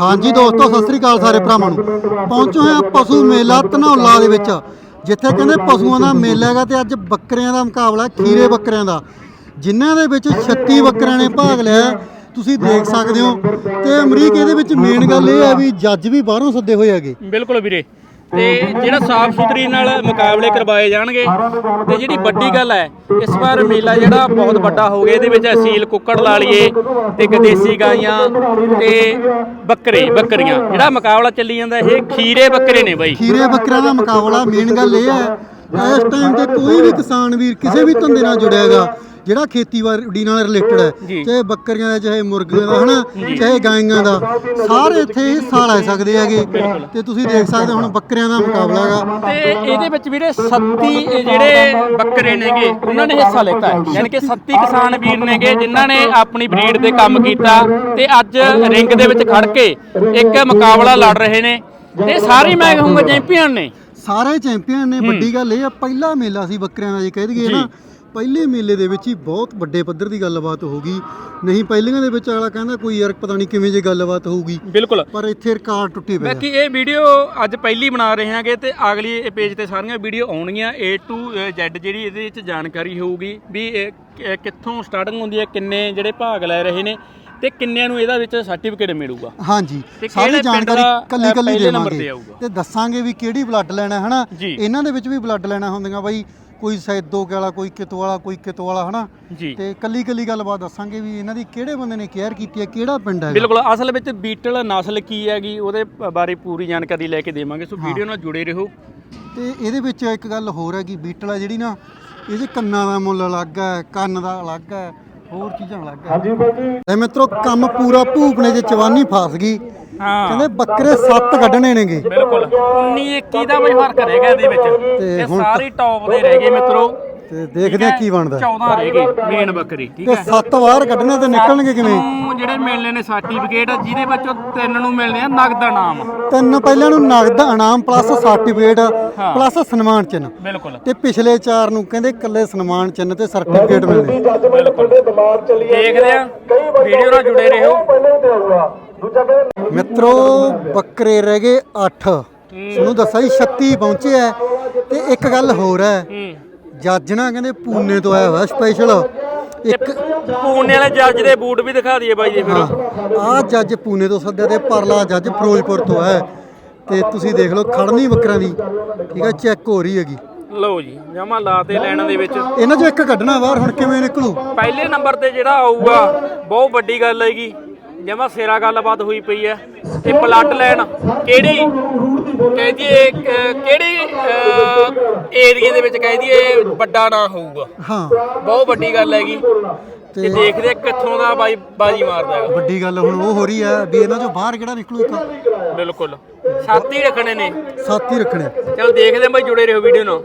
ਹਾਂਜੀ ਦੋਸਤੋ, ਸਤਿ ਸ੍ਰੀ ਅਕਾਲ ਸਾਰੇ ਭਰਾਵਾਂ ਨੂੰ। ਪਹੁੰਚੇ ਹੋਏ ਆ ਪਸ਼ੂ ਮੇਲਾ ਧਨੌਲਾ ਦੇ ਵਿੱਚ, ਜਿੱਥੇ ਕਹਿੰਦੇ ਪਸ਼ੂਆਂ ਦਾ ਮੇਲਾ ਹੈਗਾ ਤੇ ਅੱਜ ਬੱਕਰਿਆਂ ਦਾ ਮੁਕਾਬਲਾ, ਖੀਰੇ ਬੱਕਰਿਆਂ ਦਾ। ਜਿਨ੍ਹਾਂ ਦੇ ਵਿੱਚ 36 ਬੱਕਰਿਆਂ ਨੇ ਭਾਗ ਲਿਆ ਤੁਸੀਂ ਦੇਖ ਸਕਦੇ ਹੋ। ਤੇ ਅਮਰੀਕ, ਇਹਦੇ ਵਿੱਚ ਮੇਨ ਗੱਲ ਇਹ ਹੈ ਵੀ ਜੱਜ ਵੀ ਬਾਹਰੋਂ ਸੱਦੇ ਹੋਏ ਹੈਗੇ। ਬਿਲਕੁਲ ਵੀਰੇ। ਤੇ ਜਿਹੜਾ ਸਾਫ਼ ਸੁਥਰੀ ਨਾਲ ਮੁਕਾਬਲੇ ਕਰਵਾਏ ਜਾਣਗੇ, ਤੇ ਜਿਹੜੀ ਵੱਡੀ ਗੱਲ ਹੈ, ਇਸ ਵਾਰ ਮੇਲਾ ਜਿਹੜਾ ਬਹੁਤ ਵੱਡਾ ਹੋ ਗਿਆ, ਇਹਦੇ ਵਿੱਚ ਅਸੀਲ ਕੁੱਕੜ ਲਾ ਲਈਏ, ਤੇ ਗਦੇਸੀ ਗਾਈਆਂ ਤੇ ਬੱਕਰੇ, ਬੱਕਰੀਆਂ। ਜਿਹੜਾ ਮੁਕਾਬਲਾ ਚੱਲੀ ਜਾਂਦਾ, ਇਹ ਖੀਰੇ ਬੱਕਰੇ ਨੇ ਬਾਈ। ਖੀਰੇ ਬੱਕਰਿਆਂ ਦਾ ਮੁਕਾਬਲਾ ਮੇਨ ਗੱਲ ਇਹ ਹੈ, ਇਸ ਟਾਈਮ ਤੇ ਕੋਈ ਵੀ ਕਿਸਾਨ ਵੀਰ, ਕਿਸੇ ਵੀ ਧੰਦੇ ਨਾਲ ਜੁੜਿਆ ਹੈਗਾ ਜਿਹੜਾ ਖੇਤੀਬਾੜੀ ਨਾਲ ਰਿਲੇਟਡ ਹੈ। ਚਾਹੇ ਬੱਕਰੀਆਂ ਦਾ ਚਾਹੇ ਮੁਰਗੀਆਂ ਦਾ ਹਨਾ? ਚਾਹੇ ਗਾਈਆਂ ਦਾ। ਸਾਰੇ ਇੱਥੇ ਹਿੱਸਾ ਲੈ ਸਕਦੇ ਹੈਗੇ। ਤੇ ਤੁਸੀਂ ਦੇਖ ਸਕਦੇ ਹੋ ਹੁਣ ਬੱਕਰੀਆਂ ਦਾ ਮੁਕਾਬਲਾ ਹੈਗਾ। ਤੇ ਇਹਦੇ ਵਿੱਚ ਵੀਰੇ 37 ਇਹ ਜਿਹੜੇ ਬੱਕਰੇ ਨੇਗੇ ਉਹਨਾਂ ਨੇ ਹਿੱਸਾ ਲਿੱਤਾ ਹੈ। ਯਾਨੀ ਕਿ 37 ਕਿਸਾਨ ਵੀਰ ਨੇਗੇ ਜਿਨ੍ਹਾਂ ਨੇ ਆਪਣੀ ਬਰੀਡ ਤੇ ਕੰਮ ਕੀਤਾ ਤੇ ਅੱਜ ਰਿੰਗ ਦੇ ਵਿੱਚ ਖੜ ਕੇ ਇੱਕ ਮੁਕਾਬਲਾ ਲੜ ਰਹੇ ਨੇ। ਤੇ ਸਾਰੇ ਮੈਂ ਕਹੂੰਗਾ ਚੈਂਪੀਅਨ ਨੇ। ਸਾਰੇ ਚੈਂਪੀਅਨ ਨੇ। ਵੱਡੀ ਗੱਲ ਇਹ ਆ ਪਹਿਲਾ ਮੇਲਾ ਸੀ ਬੱਕਰਿਆਂ ਦਾ ਜੇ ਕਹਿ ਦਈਏ ਨਾ। ਪਹਿਲੇ ਮੇਲੇ ਦੇ ਵਿੱਚ ਹੀ ਬਹੁਤ ਵੱਡੇ ਪੱਧਰ ਦੀ ਗੱਲਬਾਤ ਹੋ ਗਈ। ਨਹੀਂ ਪਹਿਲੀਆਂ ਦੇ ਵਿੱਚ ਅਗਲਾ ਕਹਿੰਦਾ ਕੋਈ ਯਾਰ ਪਤਾ ਨਹੀਂ ਕਿਵੇਂ ਜੇ ਗੱਲਬਾਤ ਹੋਊਗੀ। ਬਿਲਕੁਲ। ਪਰ ਇੱਥੇ ਰਿਕਾਰਡ ਟੁੱਟੇ ਆ। ਬਾਕੀ ਇਹ ਵੀਡੀਓ ਅੱਜ ਪਹਿਲੀ ਬਣਾ ਰਹੇ ਹਾਂਗੇ ਤੇ ਅਗਲੀ ਇਹ ਪੇਜ ਤੇ ਸਾਰੀਆਂ ਵੀਡੀਓ ਆਉਣਗੀਆਂ। A to Z ਜਿਹੜੀ ਇਹਦੇ ਵਿੱਚ ਜਾਣਕਾਰੀ ਹੋਊਗੀ ਵੀ ਕਿੱਥੋਂ ਸਟਾਰਟਿੰਗ ਹੁੰਦੀ ਹੈ ਕਿੰਨੇ ਜਿਹੜੇ ਭਾਗ ਲੈ ਰਹੇ ਨੇ ਤੇ ਕਿੰਨਿਆਂ ਨੂੰ ਇਹਦਾ ਵਿੱਚ ਸਰਟੀਫਿਕੇਟ ਮਿਲੂਗਾ। ਹਾਂਜੀ ਸਾਰੀ ਜਾਣਕਾਰੀ ਕੱਲੀ ਕੱਲੀ ਦੇਵਾਂਗੇ। ਤੇ ਦੱਸਾਂਗੇ ਵੀ ਕਿਹੜੀ ਬਲੱਡ ਲੈਣਾ ਹੈ ਹਨਾ। ਇਹਨਾਂ ਦੇ ਵਿੱਚ ਵੀ ਬਲੱਡ ਲੈਣਾ ਹੁੰਦੀਆਂ ਬਾਈ। ਕੋਈ ਸੈਦੋ ਵਾਲਾ ਕੋਈ ਕਿਤੋ ਵਾਲਾ ਕੋਈ ਕਿਤੋ ਵਾਲਾ ਹਨਾ? ਜੀ। ਤੇ ਕੱਲੀ ਕੱਲੀ ਗੱਲਬਾਤ ਦੱਸਾਂਗੇ ਵੀ ਇਹਨਾਂ ਦੀ ਕਿਹੜੇ ਬੰਦੇ ਨੇ ਕੇਅਰ ਕੀਤੀ ਹੈ ਕਿਹੜਾ ਪਿੰਡ ਹੈ ਬਿਲਕੁਲ ਅਸਲ ਵਿੱਚ ਬੀਟਲ ਨਸਲ ਕੀ ਹੈਗੀ ਉਹਦੇ ਬਾਰੇ ਪੂਰੀ ਜਾਣਕਾਰੀ ਲੈ ਕੇ ਦੇਵਾਂਗੇ ਸੋ ਵੀਡੀਓ ਨਾਲ ਜੁੜੇ ਰਹੋ। ਤੇ ਇਹਦੇ ਵਿੱਚ ਇੱਕ ਗੱਲ ਹੋਰ ਹੈ ਕਿ ਬੀਟਲ ਆ ਜਿਹੜੀ ਨਾ ਇਹਦੇ ਕੰਨਾਂ ਦਾ ਮੁੱਲ ਅਲੱਗ ਹੈ ਕੰਨ ਦਾ ਅਲੱਗ ਹੈ ਹੋਰ ਚੀਜ਼ਾਂ ਅਲੱਗ ਹੈ। ਹਾਂਜੀ ਬਾਈ ਤੇ ਮਿੱਤਰੋ ਕੰਮ ਪੂਰਾ ਭੂਪਨੇ ਚ ਚਵਾਨੀ ਫਸ ਗਈ। ਹਾਂ। ਕਹਿੰਦੇ ਬੱਕਰੇ ਸੱਤ ਕੱਢਣੇ ਨੇਗੇ। ਬਿਲਕੁਲ। 19 21 ਦਾ ਬਈ ਫ਼ਰਕ ਰਹਿ ਗਿਆ ਇਹਦੇ ਵਿੱਚ। ਤੇ ਇਹ ਹੁਣ ਸਾਰੇ ਟੌਪ ਦੇ ਰਹਿ ਗਏ ਮਿੱਤਰੋ। ਤੇ ਦੇਖਦੇ ਆ ਕੀ ਬਣਦਾ। 14 ਰਹਿ ਗਏ ਮੇਨ ਬੱਕਰੀ ਠੀਕ ਤੇ ਹੈ। ਸੱਤ ਵਾਰ ਕੱਢਣੇ ਤੇ ਨਿਕਲਣਗੇ ਕਿਵੇਂ? ਨੂੰ ਜਿਹੜੇ ਮਿਲਣੇ ਨੇ ਸਰਟੀਫਿਕੇਟ ਜਿਹਦੇ ਵਿੱਚੋਂ ਤਿੰਨ ਨੂੰ ਮਿਲਣੇ ਆ ਨਗਦ ਇਨਾਮ। ਤਿੰਨ ਪਹਿਲਾਂ ਨੂੰ ਨਗਦ ਇਨਾਮ ਪਲੱਸ ਸਰਟੀਫਿਕੇਟ ਪਲੱਸ ਸਨਮਾਨ ਚਿੰਨ੍ਹ। ਬਿਲਕੁਲ। ਤੇ ਪਿਛਲੇ ਚਾਰ ਨੂੰ ਕਹਿੰਦੇ ਇਕੱਲੇ ਸਨਮਾਨ ਚਿੰਨ੍ਹ ਤੇ ਸਰਟੀਫਿਕੇਟ ਮਿਲਣੇ। ਦੇਖਦੇ ਆ ਵੀਡੀਓ ਨਾਲ ਜੁੜੇ ਰਹੋ। ਮਿੱਤਰੋ ਬੱਕਰੇ ਰਹਿ ਗਏ 8 ਤੁਹਾਨੂੰ ਦੱਸਿਆ ਜੀ 36 ਪਹੁੰਚੇ ਐ ਤੇ ਇੱਕ ਗੱਲ ਹੋਰ ਹੈ ਹੂੰ ਜੱਜ ਨਾ ਕਹਿੰਦੇ ਪੂਨੇ ਤੋਂ ਆਇਆ ਹੋਇਆ ਸਪੈਸ਼ਲ ਇੱਕ ਪੂਨੇ ਵਾਲੇ ਜੱਜ ਦੇ ਬੂਟ ਵੀ ਦਿਖਾ ਦਈਏ ਬਾਈ ਜੀ ਫਿਰ। ਆ ਜੱਜ ਪੂਨੇ ਤੋਂ ਸੱਦਿਆ ਤੇ ਪਰਲਾ ਜੱਜ ਫਿਰੋਜ਼ਪੁਰ ਤੋਂ ਹੈ ਤੇ ਤੁਸੀਂ ਦੇਖ ਲਓ ਖੜਨੀ ਬੱਕਰਾਂ ਦੀ ਠੀਕ ਹੈ ਚੈੱਕ ਹੋ ਰਹੀ ਹੈਗੀ। ਲਓ ਜੀ ਜਮਾ ਲਾ ਤੇ ਲੈਣ ਦੇ ਵਿੱਚ। ਇਹਨਾਂ ਚੋਂ ਇੱਕ ਕੱਢਣਾ ਬਾਹਰ ਹੁਣ ਕਿਵੇਂ ਨਿਕਲੂ? ਪਹਿਲੇ ਨੰਬਰ ਤੇ ਜਿਹੜਾ ਆਊਗਾ ਬਹੁਤ ਵੱਡੀ ਗੱਲ ਹੈਗੀ। ਜਮਾ ਸਿਰਾ ਗੱਲਬਾਤ ਹੋਈ ਪਈ ਹੈ ਇਹ ਬਲੱਡ ਲਾਈਨ ਕਿਹੜੀ ਕਹਿੰਦੀ ਇਹ ਕਿਹੜੀ ਏਰੀਏ ਦੇ ਵਿੱਚ ਕਹਿੰਦੀ ਇਹ ਵੱਡਾ ਨਾਂ ਹੋਊਗਾ। ਹਾਂ। ਬਹੁਤ ਵੱਡੀ ਗੱਲ ਹੈਗੀ। ਤੇ ਦੇਖਦੇ ਆ ਕਿੱਥੋਂ ਦਾ ਬਾਈ ਬਾਜੀ ਮਾਰਦਾ ਹੈਗਾ। ਵੱਡੀ ਗੱਲ ਹੁਣ ਉਹ ਹੋ ਰਹੀ ਹੈ ਵੀ ਇਹਨਾਂ ਚੋਂ ਬਾਹਰ ਕਿਹੜਾ ਨਿਕਲੂ ਇੱਕ? ਬਿਲਕੁਲ। ਸਾਥੀ ਰੱਖਣੇ ਨੇ। ਸਾਥੀ ਰੱਖਣੇ। ਚਲ ਦੇਖਦੇ ਆ ਬਾਈ ਜੁੜੇ ਰਹੋ ਵੀਡੀਓ ਨਾਲ।